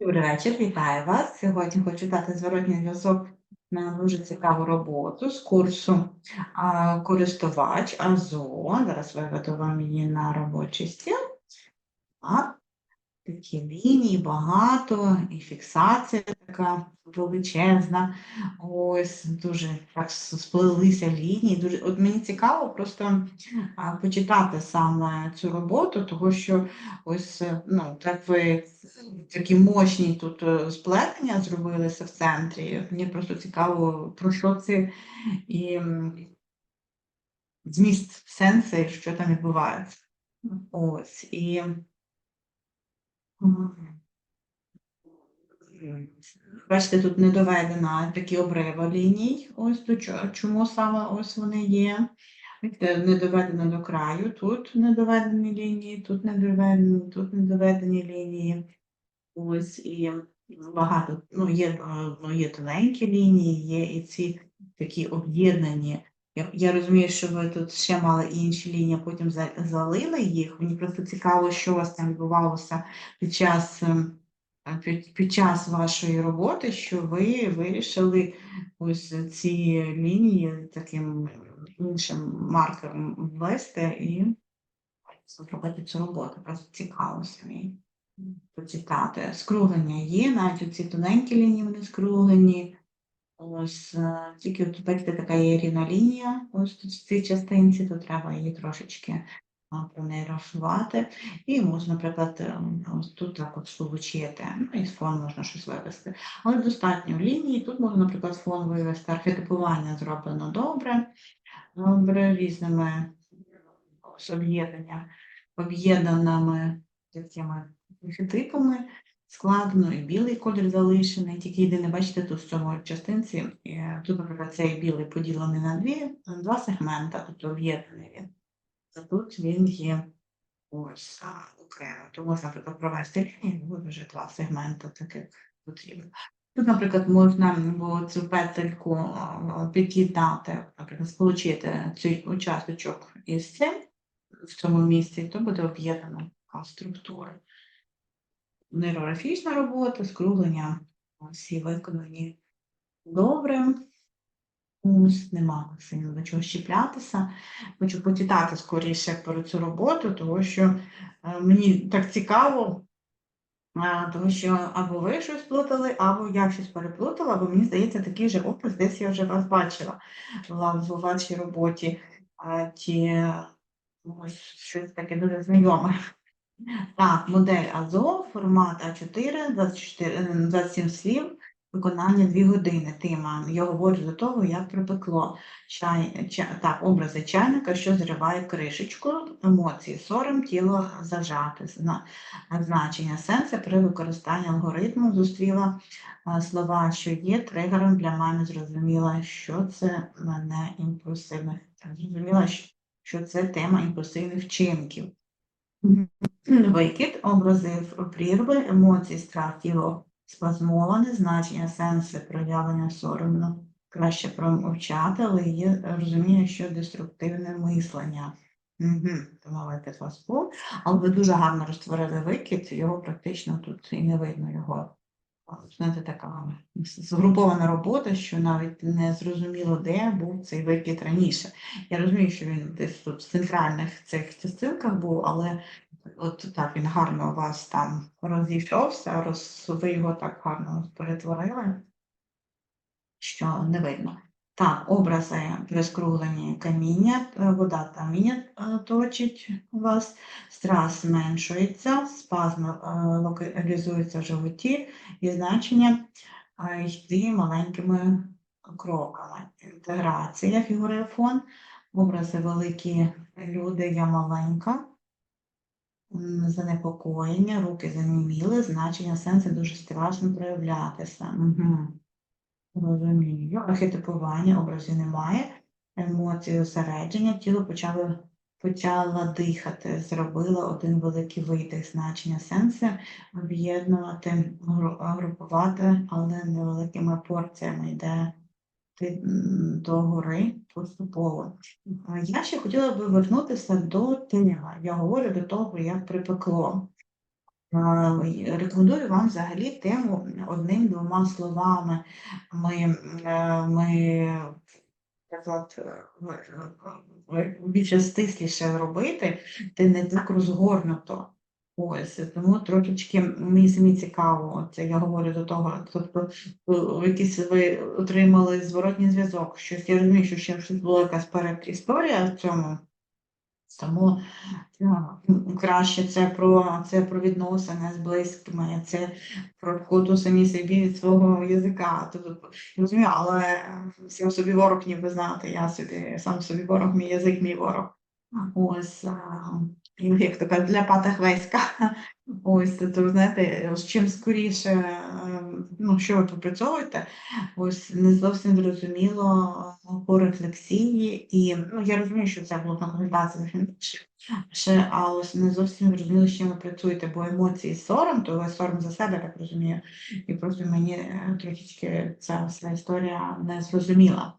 Добрий вечір, вітаю вас. Сьогодні хочу дати зворотній зв'язок на дуже цікаву роботу з курсу а, користувач АЗО. Зараз виведу вам її на робочий стіл. Так. Такі лінії багато, і фіксація така величезна. Ось дуже так сплелися лінії. Дуже от мені цікаво просто а, почитати саме цю роботу, тому що ось ну так ви такі мощні тут е, сплетення зробилися в центрі. Мені просто цікаво, про що це і зміст сенси, що там відбувається. Ось і. Бачите, тут не доведено такі обриви ліній. Ось до чому саме ось вони є. Не доведено до краю, тут не доведені лінії, тут не доведені, тут не доведені лінії. Ось і багато, ну, є, е, є тоненькі лінії, є і ці такі об'єднані. Я, я розумію, що ви тут ще мали інші лінії, потім за- залили їх. Мені просто цікаво, що у вас там відбувалося під час, ем, під, під час вашої роботи, що ви вирішили ось ці лінії таким іншим маркером ввести і зробити цю роботу. Просто цікаво самі почитати. Скруглення є, навіть ці тоненькі лінії вони скруглені. Ось тільки от бачите, така є рівна лінія. Ось тут в цій частинці, то треба її трошечки а, пронейрафувати. І можна, наприклад, е, ось тут так от сполучити. Ну і з фон можна щось вивести. Але достатньо лінії. Тут можна, наприклад, фон вивести. Архетипування зроблено добре, добре різними ось об'єднання, об'єднаними такими архетипами складно, і білий колір залишений, тільки єдине, бачите, тут в цьому частинці, е, тут, наприклад, цей білий поділений на дві, два сегмента, тобто об'єднаний він. А тут він є ось окремо. То можна, наприклад, провести лінію, буде вже два сегмента таких потрібно. Тут, наприклад, можна цю петельку під'єднати, наприклад, сполучити цей участочок із цим в цьому місці, то буде об'єднана структура нейрографічна робота, скруглення всі виконані добре. Ось нема сильно до чого щеплятися. Хочу почитати скоріше про цю роботу, тому що е, мені так цікаво, е, тому що або ви щось плутали, або я щось переплутала, бо мені здається, такий же опис, десь я вже вас бачила в вашій роботі. Ті ось щось таке дуже знайоме. Так, модель АЗО, формат А4, 24, е, 27 слів, виконання 2 години. Тема. Я говорю до того, як припекло. Чай, ча, так, образи чайника, що зриває кришечку, емоції, сором, тіло зажати. Значення сенсу при використанні алгоритму зустріла слова, що є тригером для мене. Зрозуміла, що це мене імпульсивних. Зрозуміла, що це тема імпульсивних вчинків. Викид, образи прірви, емоції, страх, тіло спазмоване, значення, сенси, проявлення соромно. Краще промовчати, але є розуміння, що деструктивне мислення. Угу. Тому викид вас був. Але ви дуже гарно розтворили викид, його практично тут і не видно його. Знаєте, така згрупована робота, що навіть не зрозуміло, де був цей викид раніше. Я розумію, що він десь тут в центральних цих частинках був, але От так він гарно у вас там розійшовся, роз... ви його так гарно перетворили, що не видно. Так, образи при каміння, е, вода каміння е, точить вас, страс зменшується, спазм е, локалізується в животі і значення йти маленькими кроками. Інтеграція фігури фон, образи великі люди, я маленька. Занепокоєння, руки заніміли, значення сенсу дуже страшно проявлятися. Угу. Розумію. Архетипування образів немає, емоції зосередження, тіло почало, почало дихати, зробило один великий видих, значення сенсу, об'єднувати, групувати, але невеликими порціями йде до гори поступово. Я ще хотіла би вернутися до теми. Я говорю до того, як припекло. Рекомендую вам взагалі тему одним-двома словами. Ми, е, ми наприклад, е, е, більше стисліше робити, ти не так розгорнуто. Ось, тому трошечки мені самі цікаво, це я говорю до того, тобто якийсь ви отримали зворотній зв'язок, щось я розумію, що ще щось була якась передісторія в цьому. Ну, краще це про це про відносини з близькими, це про шкоду самі собі від свого язика. Тобто, розумію, але сам собі ворог ніби знати, я собі сам собі ворог, мій язик, мій ворог. Ось і як кажуть, для пата хвеська. Ось, то знаєте, чим скоріше, е, ну, що ви попрацьовуєте, ось не зовсім зрозуміло е, по рефлексії. І ну, я розумію, що це було на консультації ще, а ось не зовсім зрозуміло, з чим ви працюєте, бо емоції сором, то ви сором за себе, так розумію. І просто мені е, трошечки ця вся історія не зрозуміла.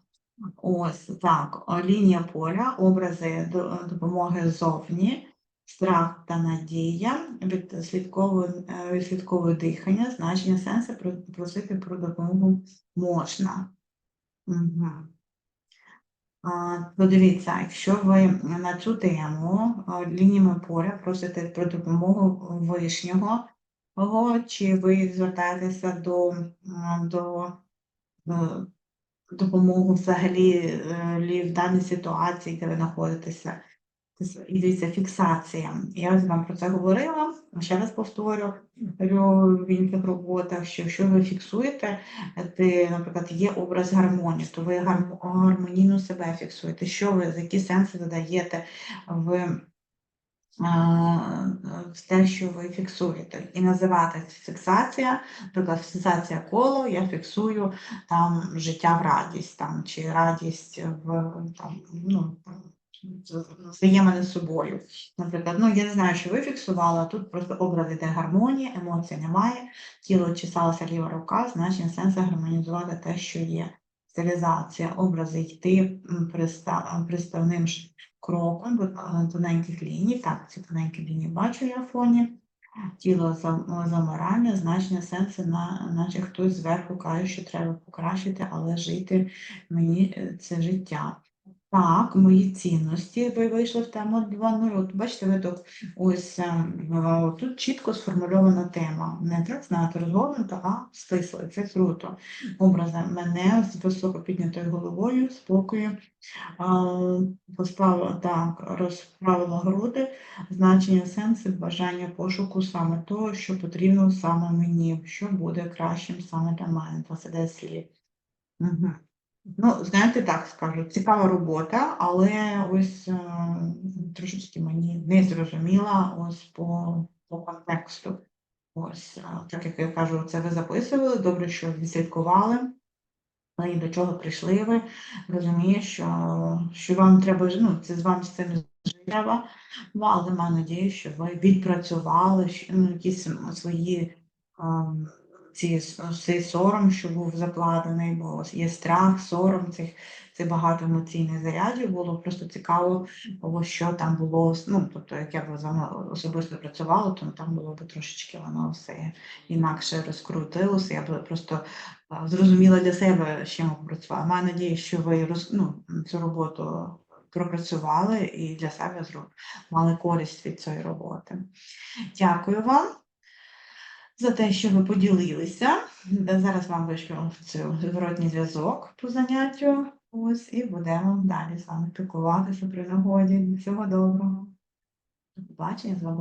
Ось так, лінія поля, образи допомоги зовні, страх та надія, відслідковує, е, дихання, значення сенсу просити про допомогу можна. Угу. Подивіться, якщо ви на цю тему а, лініями поля просите про допомогу вишнього, чи ви звертаєтеся до, м, до е, допомогу взагалі е, в даній ситуації, де ви знаходитеся. Дивіться, фіксація. Я ось вам про це говорила. Ще раз повторю в інших роботах, що якщо ви фіксуєте, ти, наприклад, є образ гармонії, то ви гармонійно себе фіксуєте. Що ви, які сенси додаєте в а, в те, що ви фіксуєте, і називати фіксація, наприклад, фіксація коло, я фіксую там життя в радість, там, чи радість в там, ну, взаємини з собою. Наприклад, ну я не знаю, що ви фіксували, а тут просто образ іде гармонії, емоцій немає, тіло чесалася ліва рука, значить сенс гармонізувати те, що є. Стилізація, образи йти приставним кроком до е, тоненьких ліній. Так, ці тоненькі лінії бачу я в фоні. Тіло зам- замирання, значення сенсу, на, наче хтось зверху каже, що треба покращити, але жити мені е, це життя. Так, мої цінності. Ви вийшли в тему 2.0. От бачите, ви тут ось ем, е, тут чітко сформульована тема. Не так знаєте, розгорнута, а стисло. Це круто. Образи мене з високо піднятою головою, спокою. Поставила так, розправила груди, значення сенсу, бажання пошуку саме того, що потрібно саме мені, що буде кращим саме для мене. 29 слів. Угу. Ну, знаєте, так скажу, цікава робота, але ось е, трошечки мені не зрозуміла ось по, по контексту. Ось, е, так як я кажу, це ви записували, добре, що відслідкували. Ну, І до чого прийшли ви, розумію, що, що вам треба, ну, це з вами з цим треба, Ну, але маю надію, що ви відпрацювали ну, якісь свої ем, ці цей сором, що був закладений, бо є страх, сором, цих це багато емоційних зарядів. Було просто цікаво, було, що там було. Ну, тобто, як я б з особисто працювала, то там було б трошечки воно все інакше розкрутилося. Я б просто зрозуміла для себе, з чим я попрацювала. Маю надію, що ви роз, ну, цю роботу пропрацювали і для себе мали користь від цієї роботи. Дякую вам за те, що ви поділилися. Зараз вам вишлю зворотній зв'язок по заняттю. Ось і будемо далі з вами спілкуватися при нагоді. Всього доброго. До побачення з вами.